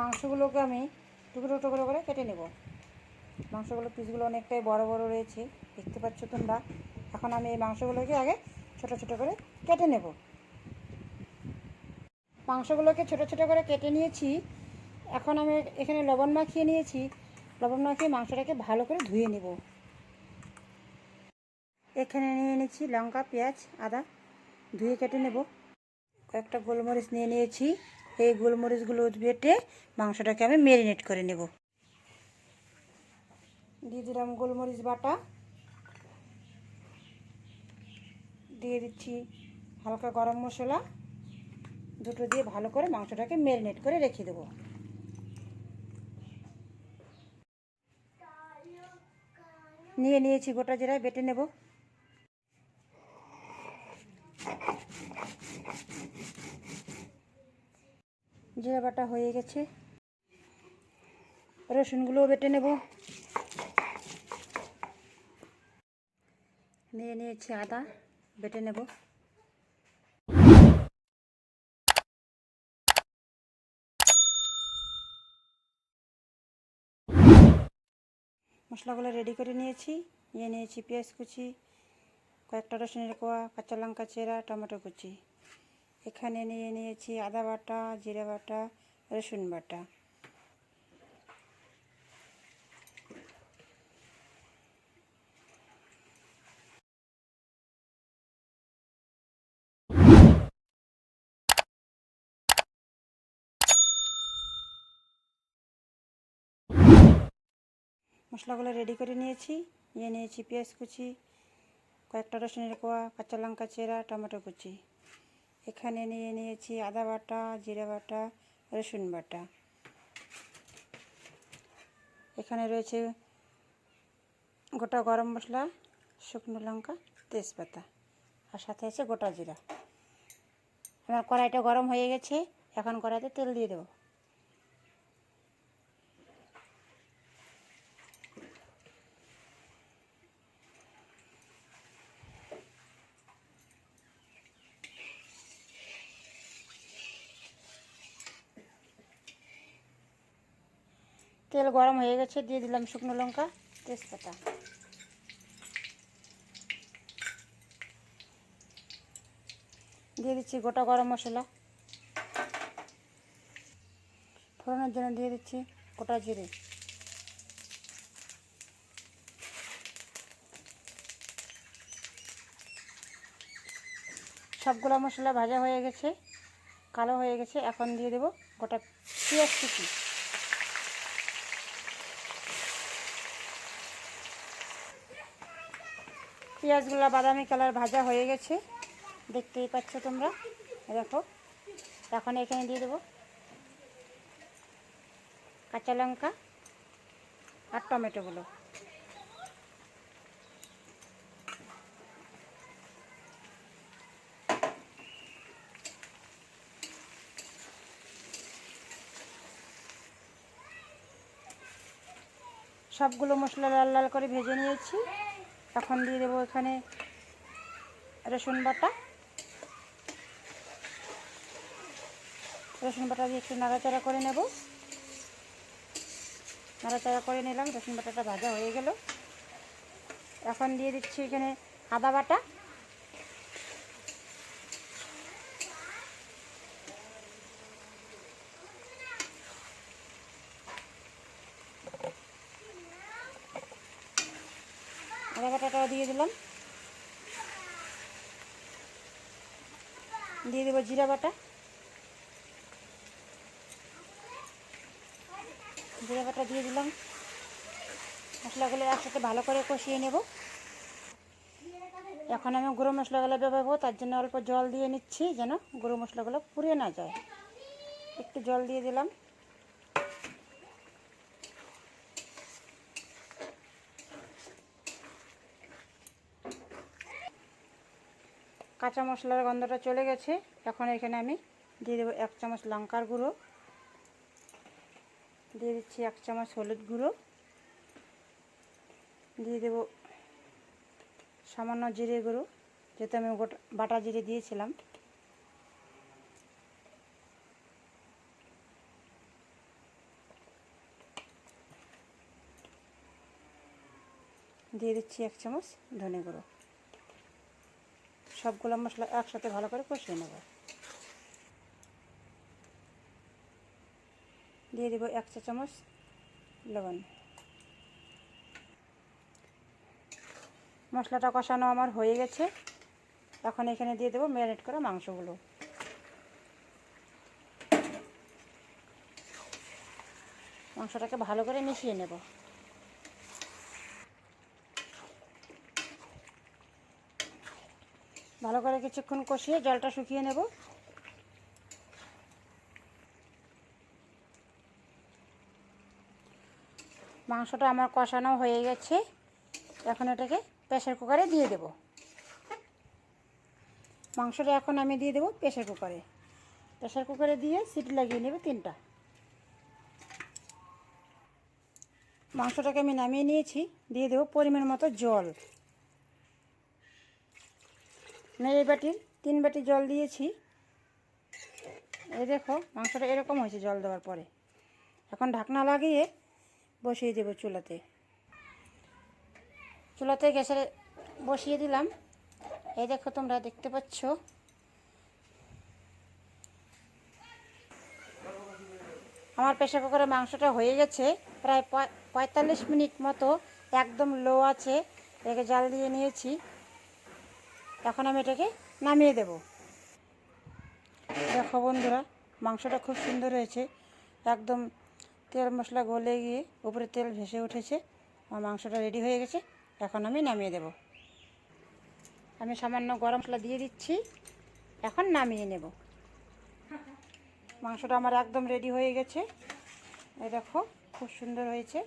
মাংসগুলোকে আমি টুকরো টুকরো করে কেটে নেব। মাংসগুলো পিসগুলো অনেকটাই বড় বড় রয়েছে। দেখতে পাচ্ছ তোমরা, এখন আমি এই মাংসগুলোকে আগে ছোট ছোট করে কেটে নেব। মাংসগুলোকে ছোট ছোট করে কেটে নিয়েছি। এখন আমি এখানে লবণ মাখিয়ে নিয়েছি। লবণ মাখিয়ে মাংসটাকে ভালো করে ধুয়ে নেব। এখানে নিয়ে নিয়েছি লঙ্কা, পেঁয়াজ, আদা, ধুয়ে কেটে নেব। কয়েকটা গোলমরিচ নিয়ে নিয়েছি। এই গোলমরিচগুলো বেটে মাংসটাকে আমি ম্যারিনেট করে নেব। দিয়ে দিলাম গোলমরিচ বাটা। দিয়ে দিচ্ছি হালকা গরম মশলা। দুটো দিয়ে ভালো করে মাংসটাকে ম্যারিনেট করে রেখে দেবো। নিয়ে নিয়েছি গোটা জিরা, বেটে নেব। জিরা বাটা হয়ে গেছে। রসুনগুলোও বেটে নেব। নিয়ে নিয়েছি আদা, বেটে নেব। মশলাগুলো রেডি করে নিয়েছি। নিয়ে নিয়েছি পেঁয়াজ কুচি, কয়েকটা রসুনের কোয়া, কাঁচা লঙ্কা চেরা, টমেটো কুচি। এখানে নিয়ে নিয়েছি আদা বাটা জিরা বাটা রসুন বাটা মশলাগুলো রেডি করে নিয়েছি নিয়ে নিয়েছি পেঁয়াজ কুচি কয়েকটা রসুনের কোয়া কাঁচা লঙ্কা চেরা টমেটো কুচি এখানে নিয়ে নিয়েছি আদা বাটা, জিরা বাটা, রসুন বাটা। এখানে রয়েছে গোটা গরম মশলা, শুকনো লঙ্কা, তেজপাতা, আর সাথে আছে গোটা জিরা। আমার কড়াইটা গরম হয়ে গেছে, এখন কড়াইতে তেল দিয়ে দেবো। তেল গরম হয়ে গেছে, দিয়ে দিলাম শুকনো লঙ্কা, তেজপাতা। দিয়ে দিচ্ছি গোটা গরম মশলা। ফোড়নের জন্য দিয়ে দিচ্ছি গোটা জিরে। সবগুলো মশলা ভাজা হয়ে গেছে, কালো হয়ে গেছে, এখন দিয়ে দেবো গোটা পেঁয়াজ কুচি। পেঁয়াজগুলো বাদামি কালার ভাজা হয়ে গেছে। দেখতেই পাচ্ছ তোমরা। দেখো, এখন এখানে দিয়ে দেবো কাঁচা লঙ্কা আর টমেটোগুলো সবগুলো মশলা লাল লাল করে ভেজে নিয়েছি। এখন দিয়ে দেবো এখানে রসুন বাটা। রসুন বাটা দিয়ে একটু নাড়াচাড়া করে নেব। নাড়াচাড়া করে নিলাম, রসুন বাটাটা ভাজা হয়ে গেল। এখন দিয়ে দিচ্ছি এখানে আদা বাটা। বাটাটাও দিয়ে দিলাম। দিয়ে দেবো জিরা বাটা। জিরা বাটা দিয়ে দিলাম। মশলাগুলো একসাথে ভালো করে কষিয়ে নেব। এখন আমি গুঁড়ো মশলাগুলো ব্যবহার তার জন্য অল্প জল দিয়ে নিচ্ছি যেন গুঁড়ো মশলাগুলো পুড়ে না যায়। একটু জল দিয়ে দিলাম। কাঁচা মশলার গন্ধটা চলে গেছে। এখন এখানে আমি দিয়ে দেবো এক চামচ লঙ্কার গুঁড়ো। দিয়ে দিচ্ছি এক চামচ হলুদ গুঁড়ো। দিয়ে দেব সামান্য জিরে গুঁড়ো, যেহেতু আমি বাটা জিরে দিয়েছিলাম। দিয়ে দিচ্ছি এক চামচ ধনে গুঁড়ো। সবগুলো মশলা একসাথে ভালো করে কষিয়ে নেব। দিয়ে দেবো এক চা চামচ লবণ। মশলাটা কষানো আমার হয়ে গেছে। এখন এখানে দিয়ে দেবো ম্যারিনেট করা মাংসগুলো। মাংসটাকে ভালো করে মিশিয়ে নেব। ভালো করে কিছুক্ষণ কষিয়ে জলটা শুকিয়ে নেব। মাংসটা আমার কষানো হয়ে গেছে। এখন এটাকে প্রেশার কুকারে দিয়ে দেব। মাংসটা এখন আমি দিয়ে দেবো প্রেশার কুকারে। প্রেশার কুকারে দিয়ে সিটি লাগিয়ে নেবে তিনটা। মাংসটাকে আমি নামিয়ে নিয়েছি। দিয়ে দেবো পরিমাণ মতো জল। এই বাটির তিন বাটি জল দিয়েছি। এই দেখো, মাংসটা এরকম হয়েছে জল দেওয়ার পরে। এখন ঢাকনা লাগিয়ে বসিয়ে দেবো চুলাতে। চুলাতে গ্যাসে বসিয়ে দিলাম। এই দেখো তোমরা দেখতে পাচ্ছ। আমার প্রেশার কুকারে মাংসটা হয়ে গেছে। প্রায় পঁয়- পঁয়তাল্লিশ মিনিট মতো একদম লো আছে। এটাকে জাল দিয়ে নিয়েছি। এখন আমি এটাকে নামিয়ে দেব। দেখো বন্ধুরা, মাংসটা খুব সুন্দর হয়েছে। একদম তেল মশলা গলে গিয়ে উপরে তেল ভেসে উঠেছে। আমার মাংসটা রেডি হয়ে গেছে, এখন আমি নামিয়ে দেব। আমি সামান্য গরম মশলা দিয়ে দিচ্ছি, এখন নামিয়ে নেব। মাংসটা আমার একদম রেডি হয়ে গেছে। এই দেখো, খুব সুন্দর হয়েছে।